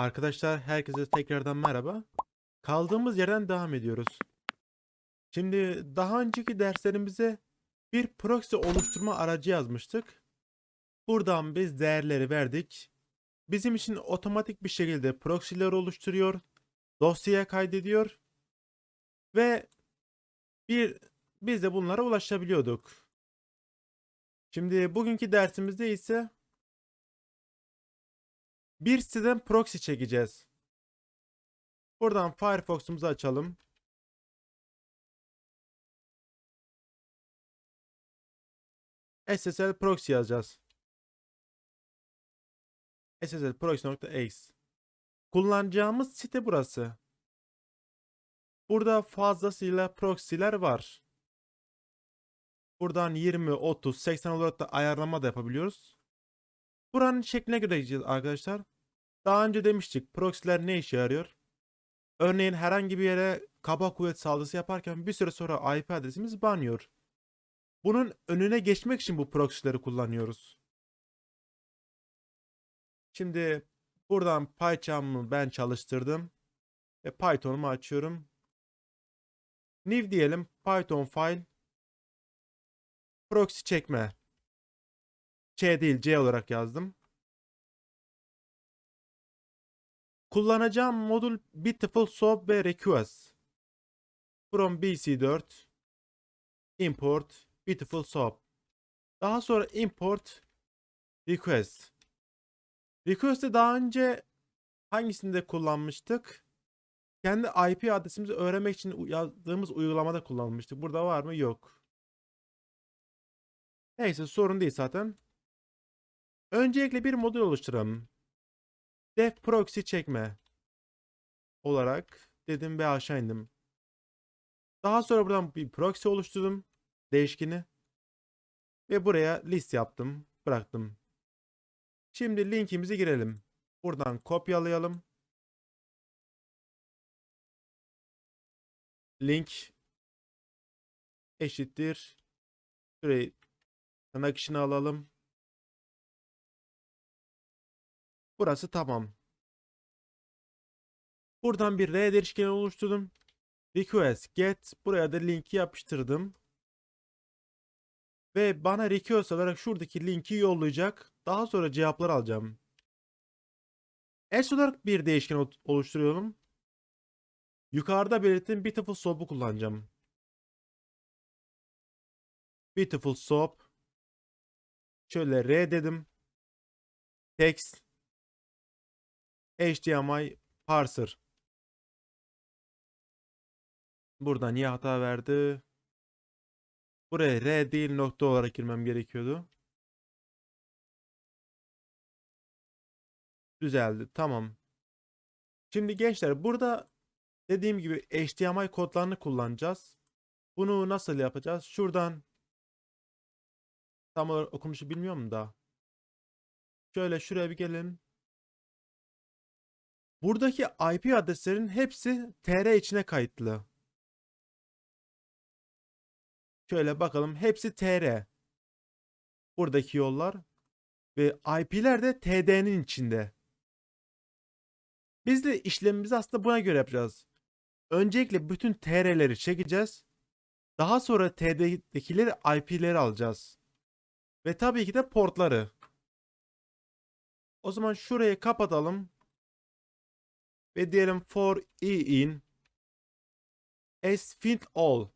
Arkadaşlar herkese tekrardan merhaba. Kaldığımız yerden devam ediyoruz. Şimdi daha önceki derslerimize bir proxy oluşturma aracı yazmıştık. Buradan biz değerleri verdik. Bizim için otomatik bir şekilde proxy'ler oluşturuyor, dosyaya kaydediyor ve bir biz de bunlara ulaşabiliyorduk. Şimdi bugünkü dersimizde ise bir siteden proxy çekeceğiz. Buradan Firefox'umuzu açalım. SSL proxy yazacağız. SSL proxy.exe Kullanacağımız site burası. Burada fazlasıyla proxy'ler var. Buradan 20, 30, 80 olarak da ayarlama da yapabiliyoruz. Buranın şekline göre gideceğiz arkadaşlar. Daha önce demiştik proxy'ler ne işe yarıyor? Örneğin herhangi bir yere kaba kuvvet saldırısı yaparken bir süre sonra IP adresimiz banıyor. Bunun önüne geçmek için bu proxy'leri kullanıyoruz. Şimdi buradan PyCharm'ı ben çalıştırdım. Ve Python'umu açıyorum. New diyelim. Python file. Proxy çekme. C değil C olarak yazdım. Kullanacağım modül Beautiful Soap ve Request. From BC4 Import Beautiful Soap. Daha sonra import request. Request'i daha önce hangisinde kullanmıştık? Kendi IP adresimizi öğrenmek için yazdığımız uygulamada kullanmıştık. Burada var mı? Yok. Neyse sorun değil zaten. Öncelikle bir modül oluşturalım. Def proxy çekme olarak dedim ve aşağı indim. Daha sonra buradan bir proxy oluşturdum. Değişkeni. Ve buraya list yaptım. Bıraktım. Şimdi linkimizi girelim. Buradan kopyalayalım. Link eşittir. Şurayı tırnak içine alalım. Burası tamam. Buradan bir R değişkeni oluşturdum. Request get buraya da linki yapıştırdım. Ve bana request olarak şuradaki linki yollayacak. Daha sonra cevaplar alacağım. S olarak bir değişken ol- oluşturuyorum. Yukarıda belirttiğim Beautiful Soap'u kullanacağım. Beautiful Soap. Şöyle R dedim. Text. HDMI parser. Burada niye hata verdi? Buraya R değil nokta olarak girmem gerekiyordu. Düzeldi. Tamam. Şimdi gençler burada dediğim gibi HDMI kodlarını kullanacağız. Bunu nasıl yapacağız? Şuradan tam olarak okunuşu bilmiyorum da. Şöyle şuraya bir gelin. Buradaki IP adreslerin hepsi TR içine kayıtlı. Şöyle bakalım hepsi TR. Buradaki yollar ve IP'ler de TD'nin içinde. Biz de işlemimizi aslında buna göre yapacağız. Öncelikle bütün TR'leri çekeceğiz. Daha sonra TD'dekileri IP'leri alacağız. Ve tabii ki de portları. O zaman şurayı kapatalım. Ve diyelim for e in as fit all.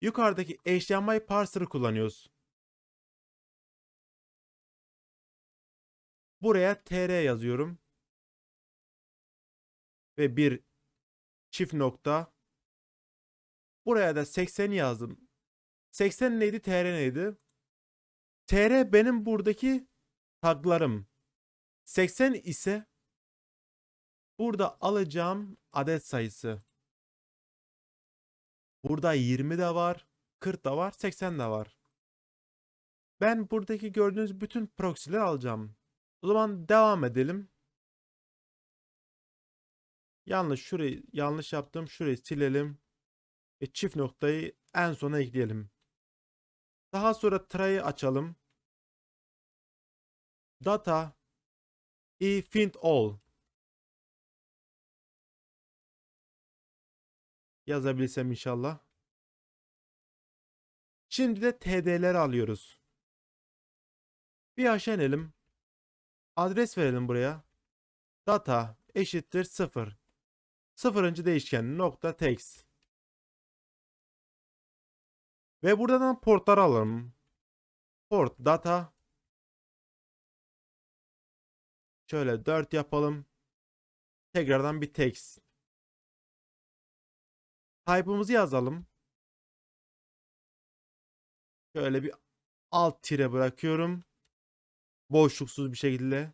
Yukarıdaki HDMI parser'ı kullanıyoruz. Buraya tr yazıyorum. Ve bir çift nokta. Buraya da 80 yazdım. 80 neydi? TR neydi? TR benim buradaki taglarım. 80 ise burada alacağım adet sayısı. Burada 20 de var, 40 da var, 80 de var. Ben buradaki gördüğünüz bütün proxy'leri alacağım. O zaman devam edelim. Yanlış şurayı yanlış yaptım. Şurayı silelim. Ve çift noktayı en sona ekleyelim. Daha sonra try'ı açalım. Data e find all. Yazabilsem inşallah. Şimdi de TD'leri alıyoruz. Bir aşağı inelim. Adres verelim buraya. Data eşittir 0. Sıfırıncı değişken nokta text. Ve buradan portları alalım. Port data. Şöyle 4 yapalım. Tekrardan bir text. Type'ımızı yazalım. Şöyle bir alt tire bırakıyorum. Boşluksuz bir şekilde.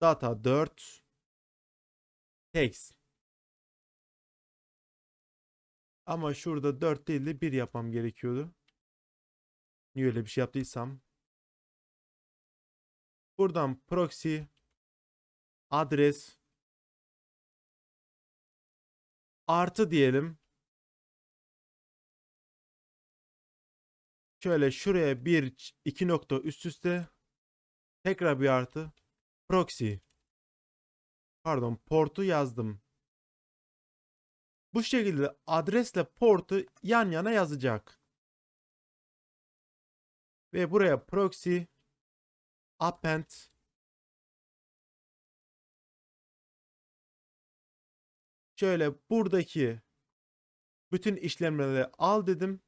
Data 4. Text. Ama şurada 4 değil de 1 yapmam gerekiyordu. Niye öyle bir şey yaptıysam. Buradan proxy adres artı diyelim. Şöyle şuraya bir iki nokta üst üste tekrar bir artı proxy pardon portu yazdım. Bu şekilde adresle portu yan yana yazacak. Ve buraya proxy append şöyle buradaki bütün işlemleri al dedim.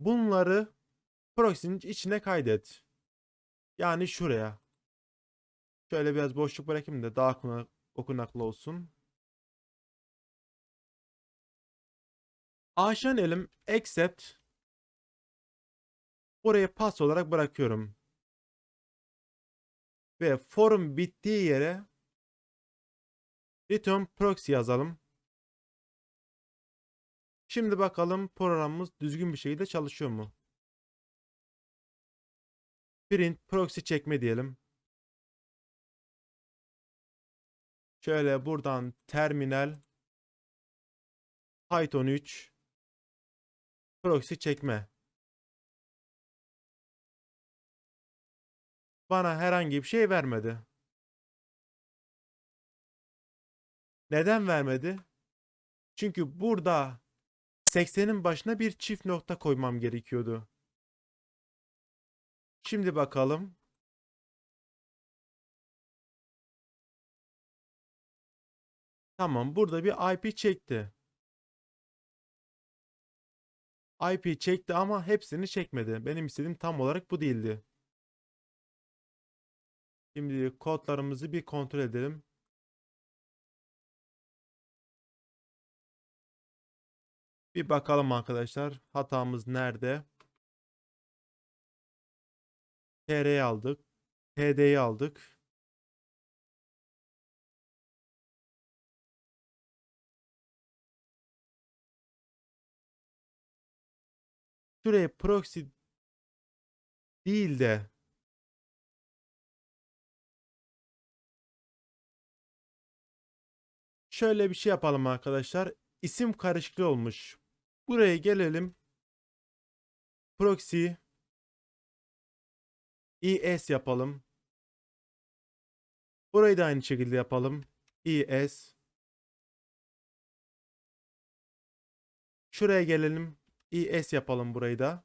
Bunları proxy'nin içine kaydet. Yani şuraya. Şöyle biraz boşluk bırakayım da daha okuna- okunaklı olsun. Aşağı inelim. Accept. Buraya pas olarak bırakıyorum. Ve forum bittiği yere return proxy yazalım. Şimdi bakalım programımız düzgün bir şekilde çalışıyor mu? Print proxy çekme diyelim. Şöyle buradan terminal Python 3 proxy çekme. Bana herhangi bir şey vermedi. Neden vermedi? Çünkü burada 80'in başına bir çift nokta koymam gerekiyordu. Şimdi bakalım. Tamam burada bir IP çekti. IP çekti ama hepsini çekmedi. Benim istediğim tam olarak bu değildi. Şimdi kodlarımızı bir kontrol edelim. Bir bakalım arkadaşlar. Hatamız nerede? TR'yi aldık. TD'yi aldık. Şuraya proxy değil de şöyle bir şey yapalım arkadaşlar. İsim karışıklığı olmuş. Buraya gelelim. Proxy es yapalım. Burayı da aynı şekilde yapalım. es Şuraya gelelim. es yapalım burayı da.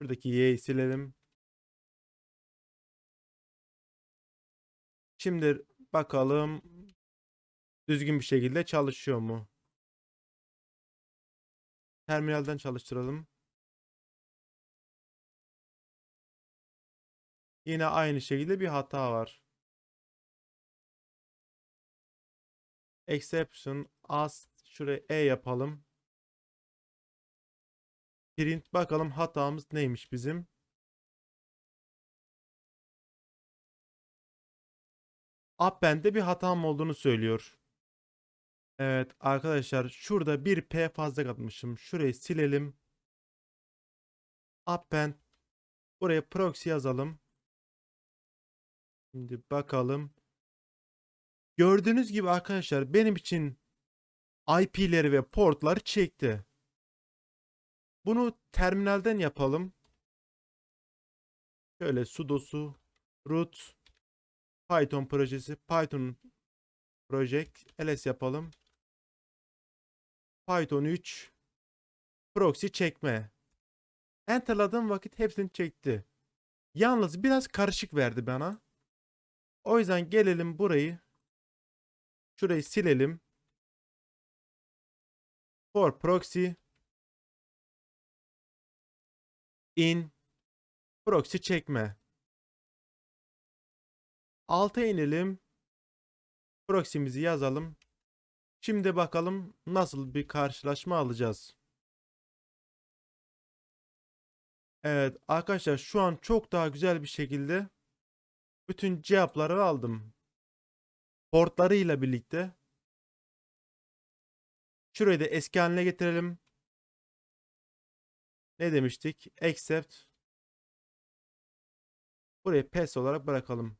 Buradaki y'yi silelim. Şimdi bakalım düzgün bir şekilde çalışıyor mu? Terminalden çalıştıralım. Yine aynı şekilde bir hata var. Exception as şuraya e yapalım. Print bakalım hatamız neymiş bizim. Append'de bir hatam olduğunu söylüyor. Evet arkadaşlar şurada bir P fazla katmışım. Şurayı silelim. Append. Buraya proxy yazalım. Şimdi bakalım. Gördüğünüz gibi arkadaşlar benim için IP'leri ve portları çekti. Bunu terminalden yapalım. Şöyle sudosu root Python projesi Python Project ls yapalım. Python 3 proxy çekme. Enterladığım vakit hepsini çekti. Yalnız biraz karışık verdi bana. O yüzden gelelim burayı. Şurayı silelim. For proxy in proxy çekme. Alta inelim. Proxy'mizi yazalım. Şimdi bakalım nasıl bir karşılaşma alacağız. Evet arkadaşlar şu an çok daha güzel bir şekilde bütün cevapları aldım. Portlarıyla birlikte. Şurayı da eski haline getirelim. Ne demiştik? Accept. Burayı pass olarak bırakalım.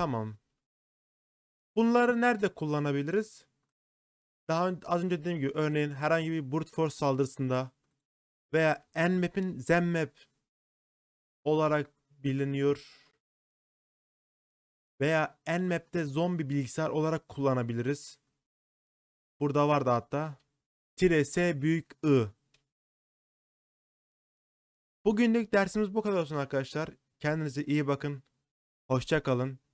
Tamam. Bunları nerede kullanabiliriz? Daha ön- az önce dediğim gibi örneğin herhangi bir brute force saldırısında veya Nmap'in Zenmap olarak biliniyor. Veya Nmap'te zombi bilgisayar olarak kullanabiliriz. Burada vardı hatta. Tire S büyük I. Bugünlük dersimiz bu kadar olsun arkadaşlar. Kendinize iyi bakın. Hoşça kalın.